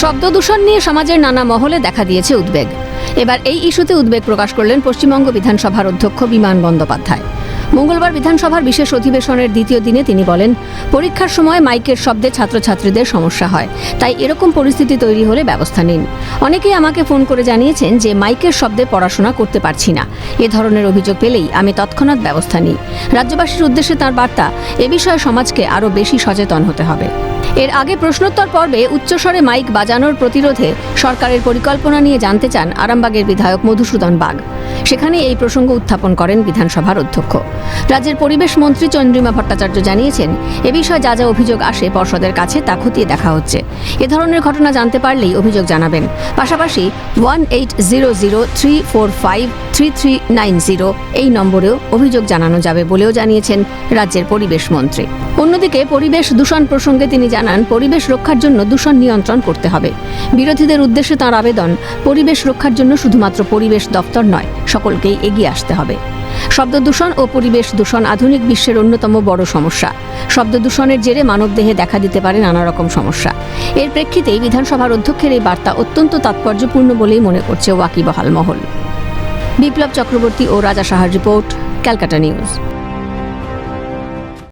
শব্দ দূষণ নিয়ে সমাজের নানা মহলে দেখা দিয়েছে উদ্বেগ। এবার এই ইস্যুতে উদ্বেগ প্রকাশ করলেন পশ্চিমবঙ্গ বিধানসভার অধ্যক্ষ বিমান বন্দ্যোপাধ্যায়। মঙ্গলবার বিধানসভার বিশেষ অধিবেশনের দ্বিতীয় দিনে তিনি বলেন, পরীক্ষার সময় মাইকের শব্দে ছাত্রছাত্রীদের সমস্যা হয়, তাই এরকম পরিস্থিতি তৈরি হলে ব্যবস্থা নিন। অনেকেই আমাকে ফোন করে জানিয়েছেন যে মাইকের শব্দে পড়াশোনা করতে পারছি না। এ ধরনের অভিযোগ পেলেই আমি তৎক্ষণাৎ ব্যবস্থা নিই। রাজ্যবাসীর উদ্দেশ্যে তার বার্তা, এ বিষয়ে সমাজকে আরও বেশি সচেতন হতে হবে। এর আগে প্রশ্নোত্তর পর্বে উচ্চস্বরে মাইক বাজানোর প্রতিরোধে সরকারের পরিকল্পনা নিয়ে জানতে চান আরামবাগের বিধায়ক মধুসূদন বাগ। সেখানে এই প্রসঙ্গ উত্থাপন করেন বিধানসভার অধ্যক্ষ। রাজ্যের পরিবেশ মন্ত্রী চন্দ্রিমা ভট্টাচার্য জানিয়েছেন, এ বিষয়ে যা যা অভিযোগ আসে পর্ষদের কাছে তা খতিয়ে দেখা হচ্ছে। এ ধরনের ঘটনা জানতে পারলেই অভিযোগ জানাবেন। পাশাপাশি one eight zero zero three four five three three nine zero এই নম্বরেও অভিযোগ জানানো যাবে বলেও জানিয়েছেন রাজ্যের পরিবেশ মন্ত্রী। অন্যদিকে পরিবেশ দূষণ প্রসঙ্গে তিনি জানান পরিবেশ রক্ষার জন্য দূষণ নিয়ন্ত্রণ করতে হবে। বিরোধীদের উদ্দেশ্যে তাঁর আবেদন, পরিবেশ রক্ষার জন্য শুধুমাত্র পরিবেশ দপ্তর নয়, সকলকেই এগিয়ে আসতে হবে। শব্দ দূষণ ও পরিবেশ দূষণ আধুনিক বিশ্বের অন্যতম বড় সমস্যা। শব্দ দূষণের জেরে মানবদেহে দেখা দিতে পারে নানা রকম সমস্যা। এর প্রেক্ষিতেই বিধানসভার অধ্যক্ষের এই বার্তা অত্যন্ত তাৎপর্যপূর্ণ বলেই মনে করছে ওয়াকিবহাল মহল। বিপ্লব চক্রবর্তী ও রাজা সাহার রিপোর্ট, ক্যালকাটা নিউজ।